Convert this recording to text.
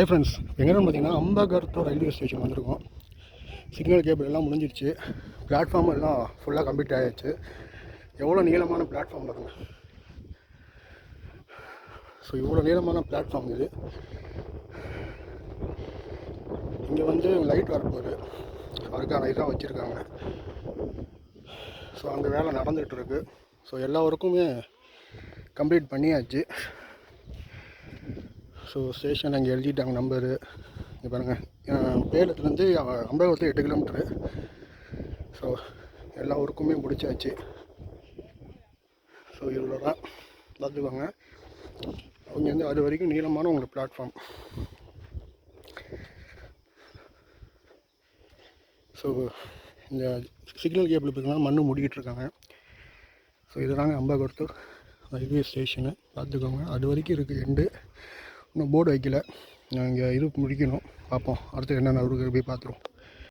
High friends எங்கன்னு பார்த்தீங்கன்னா Ambagarathur railway station வந்திருக்கோம். சிக்னல் கேபிள் எல்லாம் முடிஞ்சிருச்சு. பிளாட்ஃபார்ம் எல்லாம் ஃபுல்லாக கம்ப்ளீட் ஆகிடுச்சு எவ்வளோ நீளமான பிளாட்ஃபார்ம் பாருங்க. ஸோ இவ்வளோ நீளமான பிளாட்ஃபார்ம் இது. இங்கே வந்து லைட் வரப்போகுது. அதுக்காக இதாக வச்சுருக்காங்க. ஸோ அங்கே வேலை நடந்துகிட்ருக்கு ஸோ எல்லா ஒர்க்குமே கம்ப்ளீட் பண்ணியாச்சு. ஸோ ஸ்டேஷன் அங்கே எழுதிட்டாங்க நம்பரு இங்கே பாருங்கள் பேலத்துலேருந்து அம்பகத்தில் எட்டு கிலோமீட்ரு ஸோ எல்லா ஒர்க்குமே முடிச்சாச்சு. ஸோ இவ்வளோ தான் பார்த்துக்கோங்க. அவங்க அது வரைக்கும் நீளமான உங்களுக்கு பிளாட்ஃபார்ம் ஸோ இந்த சிக்னல் கேபிள் பார்த்தீங்கன்னா மண்ணு மூடிக்கிட்டு இருக்காங்க. ஸோ இதுதாங்க அம்பாகொருத்தூர் ரயில்வே ஸ்டேஷனு பார்த்துக்கோங்க. அது வரைக்கும் இருக்குது எண்டு இன்னும் போர்டு வைக்கல. நான் இங்கே இது முடிக்கணும். பார்ப்போம். அடுத்து என்னென்ன இருக்குது போய் பார்த்துருவோம்.